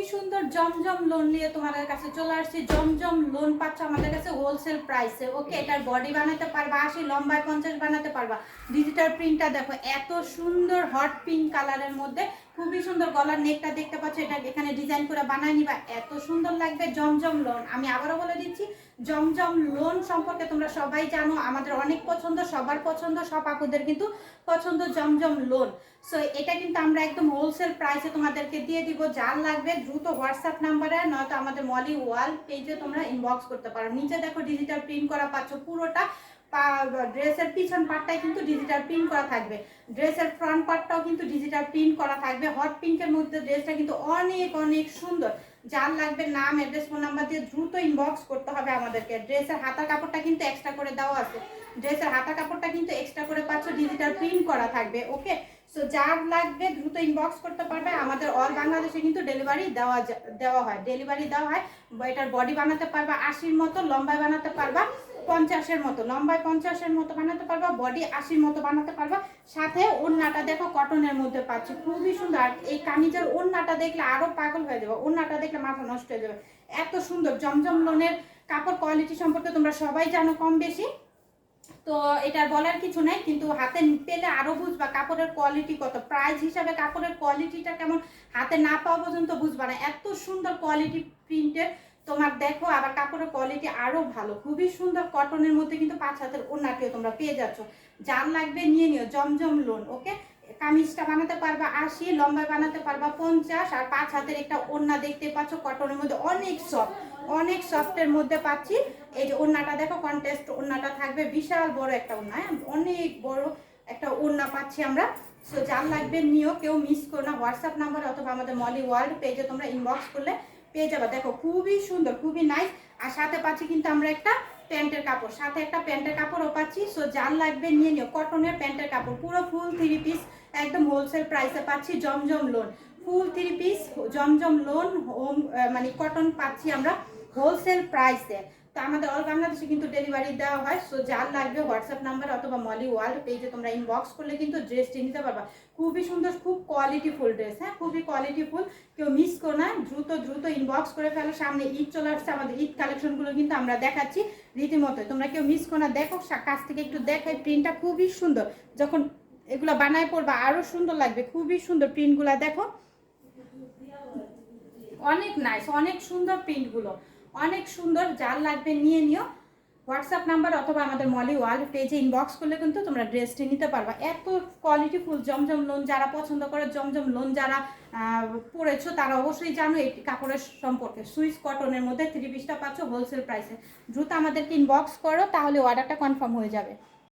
খুবই সুন্দর, জমজম লোন নিয়ে তোমাদের কাছে চলে আসছি। জমজম লোন পাচ্ছ আমাদের কাছে হোলসেল প্রাইসে ওকে এটার বডি বানাতে পারবা আসি লম্বায় পঞ্চাশ বানাতে পারবা। ডিজিটাল প্রিন্টটা দেখো, এত সুন্দর হট পিঙ্ক কালারের মধ্যে খুবই সুন্দর গলার নেকটা দেখতে পাচ্ছ, এটা এখানে ডিজাইন করে বানায় নিবা। এত সুন্দর লাগবে, জমজম লোন আমি আবারও বলে দিচ্ছি, জমজম লোন সম্পর্কে তোমরা সবাই জানো, আমাদের অনেক পছন্দ, সবার পছন্দ, সব আপুদের কিন্তু পছন্দ জমজম লোন সো এটা কিন্তু আমরা একদম হোলসেল প্রাইসে তোমাদেরকে দিয়ে দিব, যার লাগবে দ্রুত হোয়াটসঅ্যাপ নাম্বারে নয়তো আমাদের মলি ওয়াল পেজে তোমরা ইনবক্স করতে পারো। নিচে দেখো ডিজিটাল প্রিন্ট করা পাচ্ছ, পুরোটা ড্রেসের পিছন পার্টটাই কিন্তু ডিজিটাল প্রিন্ট করা থাকবে। ড্রেসের ফ্রন্ট পার্টটাও কিন্তু ডিজিটাল প্রিন্ট করা থাকবে। হট পিঙ্কের মধ্যে ড্রেসটা কিন্তু অনেক অনেক সুন্দর। যার লাগবে নাম অ্যাড্রেস ফোন নাম্বার দিয়ে দ্রুত ইনবক্স করতে হবে আমাদেরকে। ড্রেসের হাতার কাপড়টা কিন্তু এক্সট্রা করে দেওয়া আছে। ড্রেসের হাতা কাপড়টা কিন্তু এক্সট্রা করে পাচ্ছ ডিজিটাল প্রিন্ট করা থাকবে ওকে সো যার লাগবে দ্রুত ইনবক্স করতে পারবে। আমাদের অল বাংলাদেশে কিন্তু ডেলিভারি দেওয়া দেওয়া হয় ডেলিভারি দেওয়া হয়। এটার বডি বানাতে পারবা, আশির মতো, লম্বায় বানাতে পারবা। পঞ্চাশের মতো, লম্বায় পঞ্চাশের মতো বানাতে পারবা, বডি আশির মতো বানাতে পারবা। সাথে ওড়নাটা দেখো কটনের মধ্যে পাচ্ছি, খুবই সুন্দর। এই কামিজের ওড়নাটা দেখলে আরও পাগল হয়ে যাবে, ওড়নাটা দেখলে মাথা নষ্ট হয়ে যাবে। এত সুন্দর, জমজম লোনের কাপড় কোয়ালিটি সম্পর্কে তোমরা সবাই জানো কম বেশি। তো এটার বলার কিছু নাই, কিন্তু হাতে পেলে আরও বুঝবা কাপড়ের কোয়ালিটি কত। প্রাইস হিসাবে কাপড়ের কোয়ালিটিটা কেমন, হাতে না পাওয়া পর্যন্ত বুঝবা না। এত সুন্দর কোয়ালিটি প্রিন্টের তোমার দেখো, আবার কাপড়ের কোয়ালিটি আরও ভালো। খুবই সুন্দর কটনের মধ্যে কিন্তু পাঁচ হাতের ওড়নাটিও তোমরা পেয়ে যাচ্ছ। যার লাগবে নিয়ে নিও, জমজম লোন ওকে কামিজটা বানাতে পারবা আশি, লম্বায় বানাতে পারবা পঞ্চাশ, আর পাঁচ হাতের একটা ওড়না দেখতে পাচ্ছ কটনের মধ্যে অনেক সফট অনেক সফটের মধ্যে পাচ্ছি। এই যে ওড়নাটা দেখো কন্টেস্ট ওড়নাটা থাকবে, বিশাল বড় একটা ওড়না হ্যাঁ? অনেক বড় একটা ওড়না পাচ্ছি আমরা। সো যার লাগবে নিও, কেউ মিস করো না হোয়াটসঅ্যাপ নাম্বার অথবা আমাদের মলি ওয়ার্ল্ড পেজে তোমরা ইনবক্স করলে পেয়ে যাব। দেখো, খুবই সুন্দর, খুবই নাইস আর সাথে পাচ্ছি কিন্তু আমরা একটা প্যান্টের কাপড়। সাথে একটা প্যান্টের কাপড়ও পাচ্ছি। সো যার লাগবে নিয়ে নিও। কটনের প্যান্টের কাপড়। পুরো ফুল থ্রি পিস একদম হোলসেল প্রাইসে পাচ্ছি জমজম লোন ফুল থ্রি পিস জমজম লোন হোম মানে কটন পাচ্ছি আমরা হোলসেল প্রাইসে তো আমাদের অল বাংলাদেশে কিন্তু ডেলিভারি দেওয়া হয়। সো যার লাগবে হোয়াটসঅ্যাপ নাম্বার অথবা মলি ওয়ার্ল্ড পেজে তোমরা ইনবক্স করলে কিন্তু ড্রেসটি নিতে পারবা। খুবই সুন্দর, খুব কোয়ালিটিফুল ড্রেস হ্যাঁ? খুবই কোয়ালিটিফুল কেউ মিস করো না, দ্রুত দ্রুত ইনবক্স করে ফেলো। সামনে ঈদ চলে আসছে, আমাদের ঈদ কালেকশনগুলো কিন্তু আমরা দেখাচ্ছি রীতিমতো। তোমরা কেউ মিস করো না, দেখো কাছ থেকে একটু দেখাই। প্রিন্টটা খুবই সুন্দর। যখন এগুলো বানায় পড়বা আরও সুন্দর লাগবে। খুবই সুন্দর প্রিন্টগুলো দেখো। অনেক নাইস অনেক সুন্দর প্রিন্টগুলো অনেক সুন্দর জাল লাগবে নিয়ে নিও। হোয়াটসঅ্যাপ নাম্বার অথবা আমাদের মলি ওয়ার্ল্ড পেজে ইনবক্স করলে কিন্তু তোমরা ড্রেসটি নিতে পারবা। এত কোয়ালিটি ফুল জমজম লোন যারা পছন্দ করে, জমজম লোন যারা পড়েছো, তারা অবশ্যই জানো এই কাপড়ের সম্পর্কে। সুইচ কটনের মধ্যে থ্রি পিসটা পাচ্ছ হোলসেল প্রাইসে দ্রুত আমাদেরকে ইনবক্স করো, তাহলে অর্ডারটা কনফার্ম হয়ে যাবে।